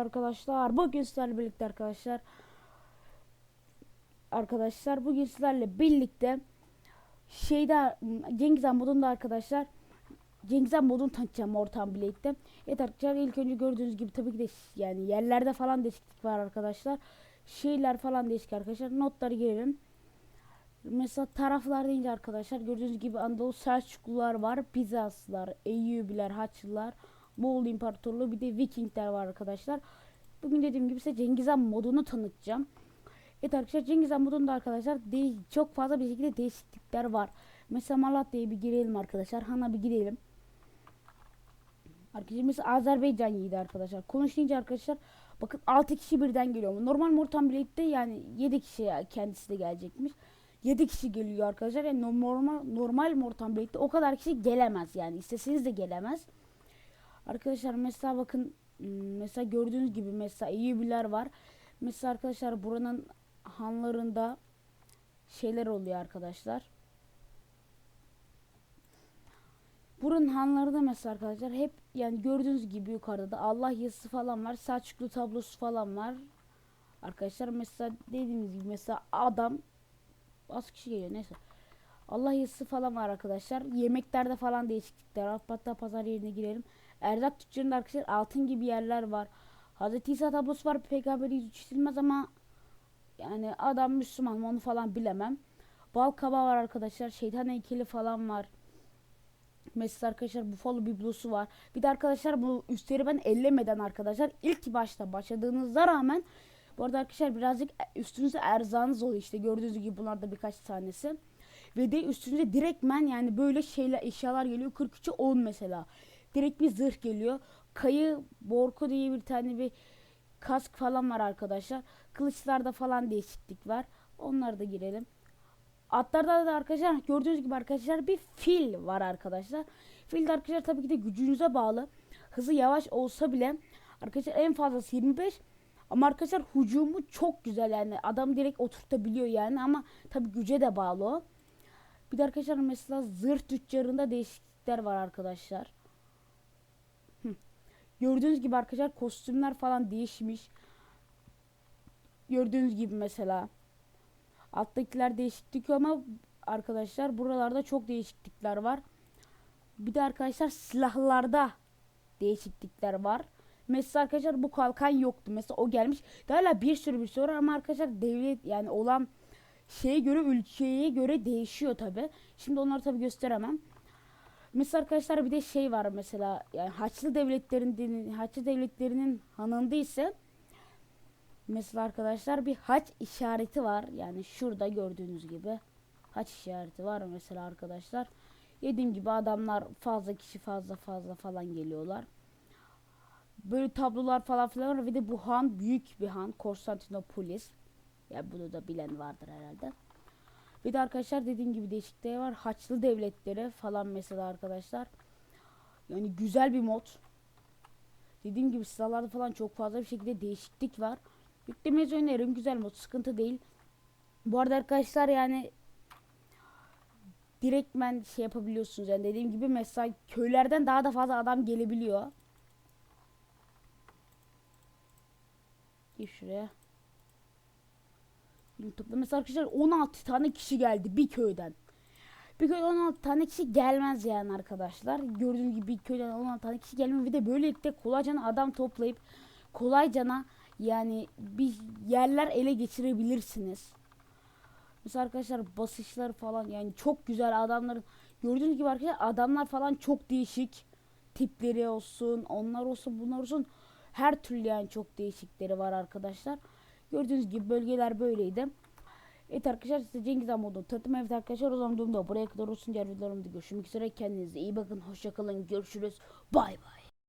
Arkadaşlar bugün sizlerle birlikte arkadaşlar Arkadaşlar bugün sizlerle birlikte şeyde Cengiz Han modunda arkadaşlar Cengiz Han modunu tanıtacağım ortam birlikte. Evet arkadaşlar ilk önce gördüğünüz gibi tabii ki de yani yerlerde falan değişiklik var arkadaşlar. Şeyler falan değişik arkadaşlar. Notları girelim. Mesela taraflar deyince arkadaşlar gördüğünüz gibi Anadolu Selçuklular var, Bizanslılar, Eyyubiler, Haçlılar, Moğol İmparatorluğu bir de Vikingler var arkadaşlar. Bugün dediğim gibi size Cengiz Han modunu tanıtacağım. Evet arkadaşlar Cengiz Han modunda arkadaşlar çok fazla bir şekilde değişiklikler var. Mesela Malatya'ya bir girelim arkadaşlar. Han'a bir girelim. Arkadaşlar mesela Azerbaycan yiğidi arkadaşlar. Konuşunca arkadaşlar bakın 6 kişi birden geliyor. Normal Mortan Blade'de yani 7 kişi kendisi de gelecekmiş. 7 kişi geliyor arkadaşlar. Yani normal normal Mortan Blade'de o kadar kişi gelemez yani. isteseniz de gelemez. Arkadaşlar mesela bakın hmm, mesela gördüğünüz gibi mesela Eyyubiler var. Mesela arkadaşlar buranın hanlarında şeyler oluyor arkadaşlar. Buranın hanlarında mesela arkadaşlar hep yani gördüğünüz gibi yukarıda da Allah yazısı falan var. Selçuklu tablosu falan var. Arkadaşlar mesela dediğimiz gibi mesela adam az kişi geliyor neyse. Allah yazısı falan var arkadaşlar. Yemeklerde falan değişiklikler. Hatta pazar yerine girelim. Erzak tüccarında arkadaşlar altın gibi yerler var. Hazreti İsa tablosu var. Peygamberi yüz çizilmez ama yani adam Müslüman mı onu falan bilemem. Bal kabağı var arkadaşlar. Şeytan heykeli falan var. Mesela arkadaşlar Buffalo biblosu var. Bir de arkadaşlar bu üstleri ben ellemeden arkadaşlar ilk başta başladığınızda rağmen bu arada arkadaşlar birazcık üstünüzde erzağınız oluyor işte gördüğünüz gibi bunlarda birkaç tanesi. Ve de üstünüze direktmen yani böyle şeyler eşyalar geliyor 43'e 10 mesela. Direkt bir zırh geliyor. Kayı Borko diye bir tane bir kask falan var arkadaşlar. Kılıçlarda falan değişiklik var. Onlara da girelim. Atlarda da arkadaşlar gördüğünüz gibi arkadaşlar bir fil var arkadaşlar. Fil de arkadaşlar tabii ki de gücünüze bağlı. Hızı yavaş olsa bile arkadaşlar en fazlası 25 ama arkadaşlar hücumu çok güzel yani adam direkt oturtabiliyor yani ama tabii güce de bağlı o. Bir de arkadaşlar mesela zırh tüccarında değişiklikler var arkadaşlar. Gördüğünüz gibi arkadaşlar kostümler falan değişmiş. Gördüğünüz gibi mesela. Alttakiler değişiklik ama arkadaşlar buralarda çok değişiklikler var. Bir de arkadaşlar silahlarda değişiklikler var. Mesela arkadaşlar bu kalkan yoktu. Mesela o gelmiş. Hala bir sürü bir sürü var ama arkadaşlar devlet yani olan şeye göre ülkeye göre değişiyor tabi. Şimdi onları tabi gösteremem. Mesela arkadaşlar bir de şey var mesela yani Haçlı devletlerinin Haçlı devletlerinin hanında ise mesela arkadaşlar bir haç işareti var. Yani şurada gördüğünüz gibi haç işareti var mesela arkadaşlar. Dediğim gibi adamlar fazla kişi fazla fazla falan geliyorlar. Böyle tablolar falan filan var. Bir de bu han büyük bir han. Konstantinopolis. Ya bunu da bilen vardır herhalde. Bir de arkadaşlar dediğim gibi değişiklikler var. Haçlı devletleri falan mesela arkadaşlar. Yani güzel bir mod. Dediğim gibi silahlarda falan çok fazla bir şekilde değişiklik var. Yüklemenizi öneririm. Güzel mod. Sıkıntı değil. Bu arada arkadaşlar yani direktmen şey yapabiliyorsunuz. Yani dediğim gibi mesela köylerden daha da fazla adam gelebiliyor. Gir şuraya. YouTube'da mesela arkadaşlar 16 tane kişi geldi bir köyden. Bir köyden 16 tane kişi gelmez yani arkadaşlar. Gördüğünüz gibi bir köyden 16 tane kişi gelmiyor. Bir de böylelikle kolaycana adam toplayıp kolaycana yani bir yerler ele geçirebilirsiniz. Mesela arkadaşlar basışlar falan yani çok güzel adamların gördüğünüz gibi arkadaşlar adamlar falan çok değişik tipleri olsun onlar olsun bunlar olsun her türlü yani çok değişikleri var arkadaşlar. Gördüğünüz gibi bölgeler böyleydi. Evet arkadaşlar size Cengiz Han modu tanıtım evet arkadaşlar o zaman durumda buraya kadar olsun. Diğer videolarımda görüşmek üzere. Kendinize iyi bakın. Hoşçakalın görüşürüz. Bay bay.